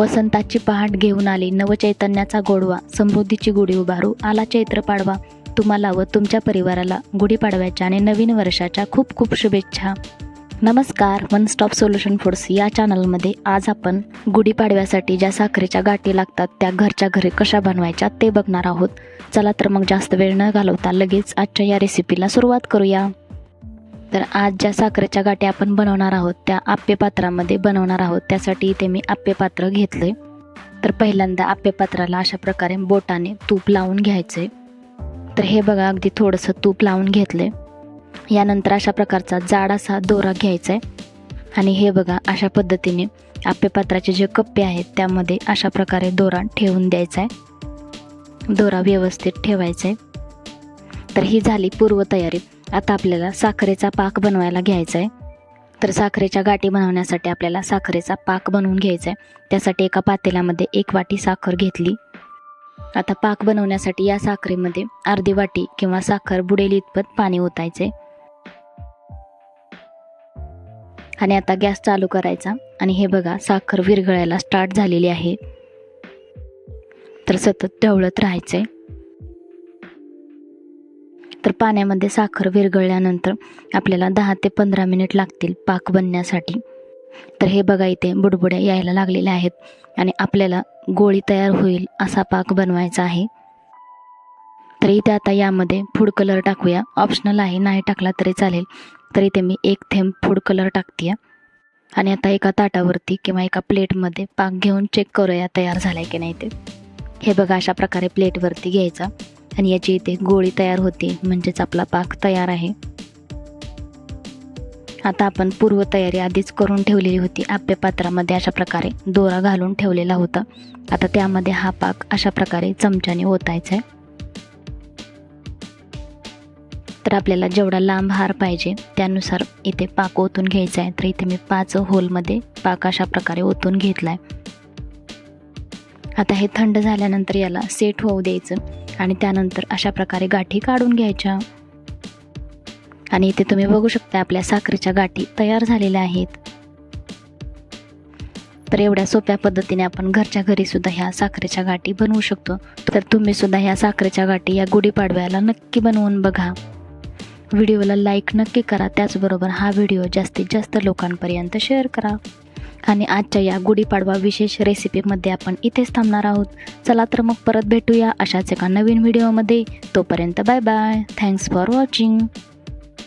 वसंताची पहाट घेऊन आली. नवचैतन्याचा गोडवा समृद्धीची गुढी उभारू. आला चैत्र पाडवा. तुम्हाला व तुमच्या परिवाराला गुढीपाडव्याच्या आणि नवीन वर्षाच्या खूप खूप शुभेच्छा. नमस्कार वन स्टॉप सोल्युशन फूड्स या चॅनलमध्ये आज आपण गुढीपाडव्यासाठी ज्या साखरेच्या गाठी लागतात त्या घरच्या घरी कशा बनवायच्या ते बघणार आहोत. चला तर मग जास्त वेळ न घालवता लगेच आजच्या या रेसिपीला सुरुवात करूया. तर आज ज्या साखरेच्या गाठी आपण बनवणार आहोत त्या आप्पे पात्रामध्ये बनवणार आहोत. त्यासाठी इथे मी आप्पे पात्र आहे तर पहिल्यांदा आप्पे पात्राला अशा प्रकारे बोटाने तूप लावून घ्यायचे तर हे बघा अगदी थोडंसं तूप लावून घेतलं आहे यानंतर अशा प्रकारचा जाड असा दोरा घ्यायचा आहे आणि हे बघा अशा पद्धतीने आप्पे पात्राचे जे कप्पे आहेत त्यामध्ये अशा प्रकारे दोरा ठेवून द्यायचा आहे दोरा व्यवस्थित ठेवायचा आहे तर ही झाली पूर्वतयारी. आता आपल्याला साखरेचा पाक बनवायला घ्यायचा आहे तर साखरेच्या गाठी बनवण्यासाठी आपल्याला साखरेचा पाक बनवून घ्यायचा आहे त्यासाठी एका पातेल्यामध्ये एक वाटी साखर घेतली. आता पाक बनवण्यासाठी या साखरेमध्ये अर्धी वाटी किंवा साखर बुडेल इतपत पाणी ओतायचे आणि आता गॅस चालू करायचा. आणि हे बघा साखर विरघळायला स्टार्ट झालेली आहे. तर सतत ढवळत राहायचंय. तर पाण्यामध्ये साखर विरघळल्यानंतर आपल्याला दहा ते पंधरा मिनिट लागतील पाक बनण्यासाठी. तर हे बघा इथे बुडबुड्या यायला लागलेल्या आहेत आणि आपल्याला गोळी तयार होईल असा पाक बनवायचा आहे. तर इथे आता यामध्ये फूड कलर टाकूया. ऑप्शनल आहे नाही टाकला तरी चालेल. तर इथे मी एक थेंब फूड कलर टाकते आणि आता एका ताटावरती किंवा एका प्लेटमध्ये पाक घेऊन चेक करूया तयार झालाय की नाही ते. हे बघा अशा प्रकारे प्लेटवरती घ्यायचा. आणि याची इथे गोळी तयार होते म्हणजेच आपला पाक तयार आहे. आता आपण पूर्वतयारी आधीच करून ठेवलेली होती. आप्य पात्रामध्ये अशा प्रकारे दोरा घालून ठेवलेला होता. आता त्यामध्ये हा पाक अशा प्रकारे चमच्याने ओतायचा आहे. तर आपल्याला जेवढा लांब हार पाहिजे त्यानुसार इथे पाक ओतून घ्यायचा आहे. तर इथे मी पाच होलमध्ये पाक अशा प्रकारे ओतून घेतला आहे आता हे थंड झाल्यानंतर याला सेट होऊ द्यायचं. आणि त्यानंतर अशा प्रकारे गाठी काढून घ्यायच्या. आणि इथे तुम्ही बघू शकता आपल्या साखरेच्या गाठी तयार झालेल्या आहेत. तर एवढ्या सोप्या पद्धतीने आपण घरच्या घरी सुद्धा ह्या साखरेच्या गाठी बनवू शकतो. तर तुम्ही सुद्धा ह्या साखरेच्या गाठी या गुढीपाडव्याला नक्की बनवून बघा. व्हिडिओला लाईक नक्की करा. त्याचबरोबर हा व्हिडिओ जास्तीत जास्त लोकांपर्यंत शेअर करा. आणि आजच्या या गुढीपाडवा विशेष रेसिपीमध्ये आपण इथेच थांबणार आहोत. चला तर मग परत भेटूया अशाच एका नवीन व्हिडिओमध्ये तोपर्यंत bye bye thanks for watching